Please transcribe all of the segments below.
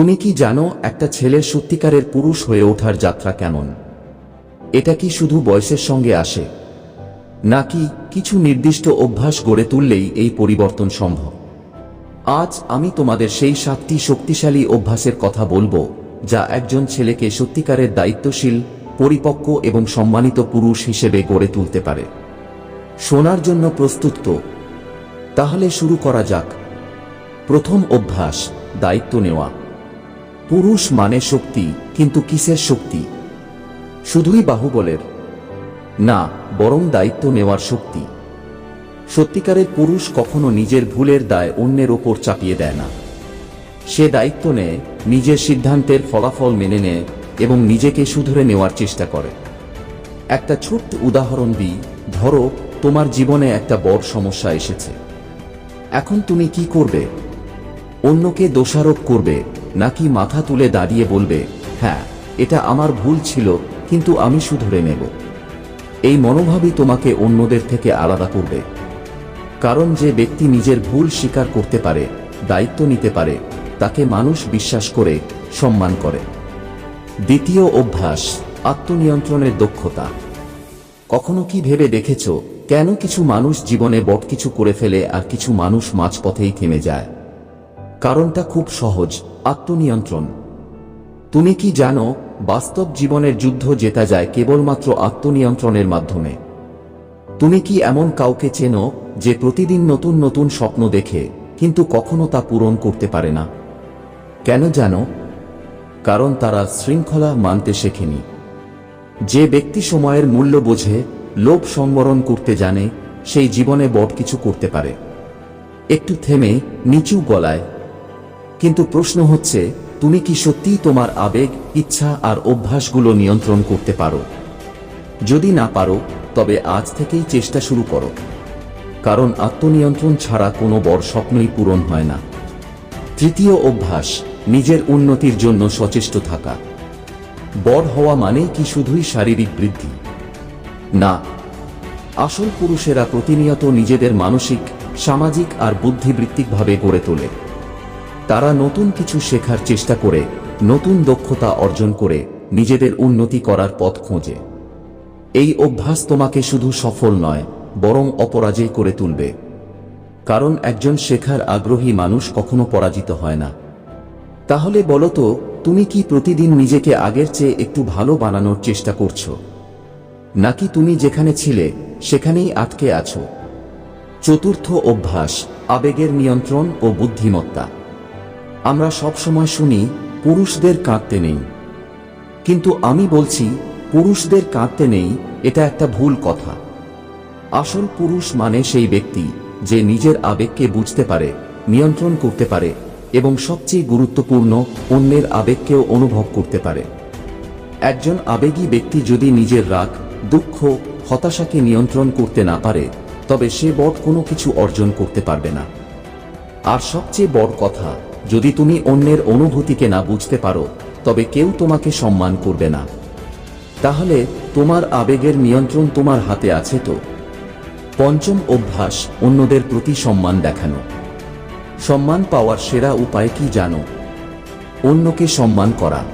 তুমি কি জানো একটা ছেলের সত্যিকারের পুরুষ হয়ে ওঠার যাত্রা কেমন? এটা কি শুধু বয়সের সঙ্গে আসে? নাকি কিছু নির্দিষ্ট অভ্যাস গড়ে তুললেই এই পরিবর্তন সম্ভব? আজ আমি তোমাদের সেই সাতটি শক্তিশালী অভ্যাসের কথা বলব, যা একজন ছেলেকে সত্যিকারের দায়িত্বশীল, পরিপক্ক এবং সম্মানিত পুরুষ হিসেবে গড়ে তুলতে পারে। শোনার জন্য প্রস্তুত তো? তাহলে শুরু করা যাক। প্রথম অভ্যাস, দায়িত্ব নেওয়া। পুরুষ মানে শক্তি, কিন্তু কিসের শক্তি? শুধুই বাহুবলের। না, বরং দায়িত্ব নেওয়ার শক্তি। সত্যিকারের পুরুষ কখনো নিজের ভুলের দায় অন্যের ওপর চাপিয়ে দেয় না। সে দায়িত্ব নেয়, নিজের সিদ্ধান্তের ফলাফল মেনে নেয় এবং নিজেকে শুধরে নেওয়ার চেষ্টা করে। একটা ছোট্ট উদাহরণ দিই, ধরো, তোমার জীবনে একটা বড় সমস্যা এসেছে। এখন তুমি কি করবে? অন্যকে দোষারোপ করবে নাকি মাথা তুলে দাঁড়িয়ে বলবে হ্যাঁ এটা আমার ভুল ছিল, কিন্তু আমি শুধরে নেব। এই মনোভাবই তোমাকে অন্যদের থেকে আলাদা করবে। কারণ যে ব্যক্তি নিজের ভুল স্বীকার করতে পারে, দায়িত্ব নিতে পারে, তাকে মানুষ বিশ্বাস করে, সম্মান করে। দ্বিতীয় অভ্যাস, আত্মনিয়ন্ত্রণের দক্ষতা। কখনো কি ভেবে দেখেছ, কেন কিছু মানুষ জীবনে বট কিছু করে ফেলে আর কিছু মানুষ মাঝপথেই থেমে যায়? কারণটা খুব সহজ, আত্মনিয়ন্ত্রণ। তুমি কি জানো, বাস্তব জীবনের যুদ্ধ জেতা যায় কেবলমাত্র আত্মনিয়ন্ত্রণের মাধ্যমে। তুমি কি এমন কাউকে চেনো, যে প্রতিদিন নতুন নতুন স্বপ্ন দেখে, কিন্তু কখনো তা পূরণ করতে পারে না? কেন জানো? কারণ তারা শৃঙ্খলা মানতে শেখেনি। যে ব্যক্তি সময়ের মূল্য বোঝে, লোভ সংবরণ করতে জানে, সেই জীবনে বট কিছু করতে পারে। একটু থেমে, নিচু গলায় কিন্তু প্রশ্ন হচ্ছে, তুমি কি সত্যিই তোমার আবেগ, ইচ্ছা আর অভ্যাসগুলো নিয়ন্ত্রণ করতে পারো? যদি না পারো, তবে আজ থেকেই চেষ্টা শুরু করো। কারণ আত্মনিয়ন্ত্রণ ছাড়া কোনো বড় স্বপ্নই পূরণ হয় না। তৃতীয় অভ্যাস, নিজের উন্নতির জন্য সচেষ্ট থাকা। বড় হওয়া মানেই কি শুধুই শারীরিক বৃদ্ধি? না। আসল পুরুষেরা প্রতিনিয়ত নিজেদের মানসিক, সামাজিক আর বুদ্ধিবৃত্তিকভাবে গড়ে তোলে। তারা নতুন কিছু শেখার চেষ্টা করে, নতুন দক্ষতা অর্জন করে, নিজেদের উন্নতি করার পথ খোঁজে। এই অভ্যাস তোমাকে শুধু সফল নয়, বরং অপরাজয় করে তুলবে। কারণ একজন শেখার আগ্রহী মানুষ কখনো পরাজিত হয় না। তাহলে বলো তো, তুমি কি প্রতিদিন নিজেকে আগের চেয়ে একটু ভালো বানানোর চেষ্টা করছ? নাকি তুমি যেখানে ছিলে, সেখানেই আটকে আছো? চতুর্থ অভ্যাস, আবেগের নিয়ন্ত্রণ ও বুদ্ধিমত্তা। আমরা সবসময় শুনি, পুরুষদের কাঁদতে নেই। কিন্তু আমি বলছি, পুরুষদের কাঁদতে নেই, এটা একটা ভুল কথা। আসল পুরুষ মানে সেই ব্যক্তি যে নিজের আবেগকে বুঝতে পারে, নিয়ন্ত্রণ করতে পারে এবং সবচেয়ে গুরুত্বপূর্ণ, অন্যের আবেগকেও অনুভব করতে পারে। একজন আবেগী ব্যক্তি যদি নিজের রাগ, দুঃখ, হতাশাকে নিয়ন্ত্রণ করতে না পারে, তবে সে বড় কোনো কিছু অর্জন করতে পারবে না। আর সবচেয়ে বড় কথা যদি তুমি অন্যের অনুভূতিকে না বুঝতে পারো, তবে কেউ তোমাকে সম্মান করবে না। তাহলে তোমার আবেগের নিয়ন্ত্রণ তোমার হাতে আছে তো। পঞ্চম অভ্যাস, অন্যদের প্রতি সম্মান দেখানো। সম্মান পাওয়ার সেরা উপায় কি জানো? অন্যকে সম্মান করা।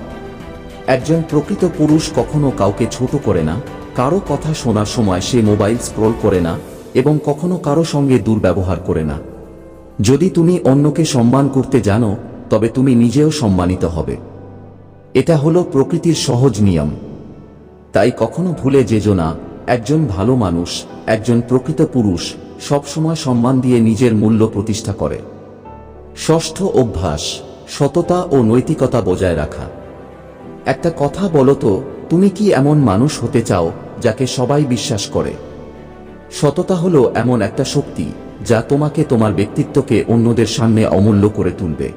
একজন প্রকৃত পুরুষ কখনো কাউকে ছোট করে না, কারও কথা শোনার সময় সে মোবাইল স্ক্রোল করে না, এবং কখনো কারও সঙ্গে দুর্ব্যবহার করে না। যদি তুমি অন্যকে সম্মান করতে জানো, তবে তুমি নিজেও সম্মানিত হবে। এটা হলো প্রকৃতির সহজ নিয়ম। তাই কখনো ভুলে যেজো না, একজন ভালো মানুষ, একজন প্রকৃত পুরুষ, সবসময় সম্মান দিয়ে নিজের মূল্য প্রতিষ্ঠা করে। ষষ্ঠ অভ্যাস, সততা ও নৈতিকতা বজায় রাখা। একটা কথা বলো তো, তুমি কি এমন মানুষ হতে চাও, যাকে সবাই বিশ্বাস করে? সততা হলো এমন একটা শক্তি। যা তোমাকে তোমার ব্যক্তিত্বকে অন্যদের সামনে অমূল্য করে তুলবে।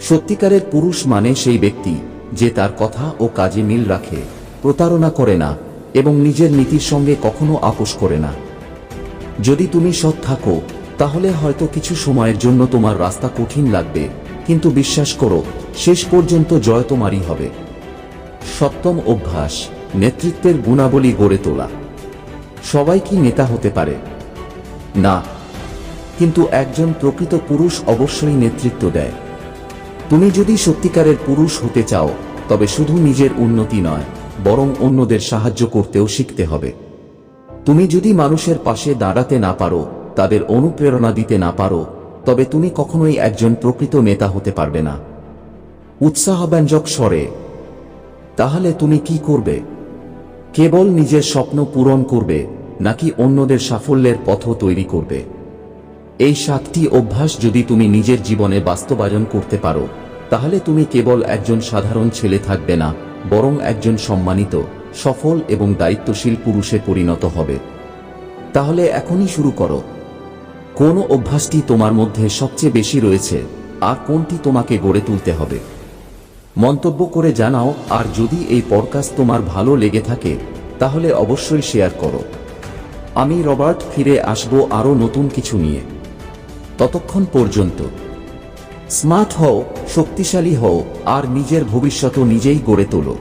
সত্যিকারের পুরুষ মানে সেই ব্যক্তি যে তার কথা ও কাজে মিল রাখে, প্রতারণা করে না এবং নিজের নীতির সঙ্গে কখনো আপোষ করে না। যদি তুমি সৎ থাকো, তাহলে হয়তো কিছু সময়ের জন্য তোমার রাস্তা কঠিন লাগবে, কিন্তু বিশ্বাস করো, শেষ পর্যন্ত জয় তোমারই হবে। সপ্তম অভ্যাস, নেতৃত্বের গুণাবলী গড়ে তোলা। সবাই কি নেতা হতে পারে? না কিন্তু একজন প্রকৃত পুরুষ অবশ্যই নেতৃত্ব দেয়। তুমি যদি সত্যিকারের পুরুষ হতে চাও, তবে শুধু নিজের উন্নতি নয়, বরং অন্যদের সাহায্য করতেও শিখতে হবে। তুমি যদি মানুষের পাশে দাঁড়াতে না পারো, তাদের অনুপ্রেরণা দিতে না পারো, তবে তুমি কখনোই একজন প্রকৃত নেতা হতে পারবে না। উৎসাহব্যঞ্জক স্বরে, তাহলে তুমি কি করবে? কেবল নিজের স্বপ্ন পূরণ করবে, নাকি অন্যদের সাফল্যের পথ তৈরি করবে? এই সাতটি অভ্যাস যদি তুমি নিজের জীবনে বাস্তবায়ন করতে পারো, তাহলে তুমি কেবল একজন সাধারণ ছেলে থাকবে না, বরং একজন সম্মানিত, সফল এবং দায়িত্বশীল পুরুষে পরিণত হবে। তাহলে এখনই শুরু করো। কোন অভ্যাসটি তোমার মধ্যে সবচেয়ে বেশি রয়েছে, আর কোনটি তোমাকে গড়ে তুলতে হবে? মন্তব্য করে জানাও, আর যদি এই পডকাস্ট তোমার ভালো লেগে থাকে, তাহলে অবশ্যই শেয়ার করো। আমি রবার্ট ফিরে আসব আরও নতুন কিছু নিয়ে। ততক্ষণ পর্যন্ত। স্মার্ট হও শক্তিশালী হও আর নিজের ভবিষ্যৎ নিজেই গড়ে তোলো।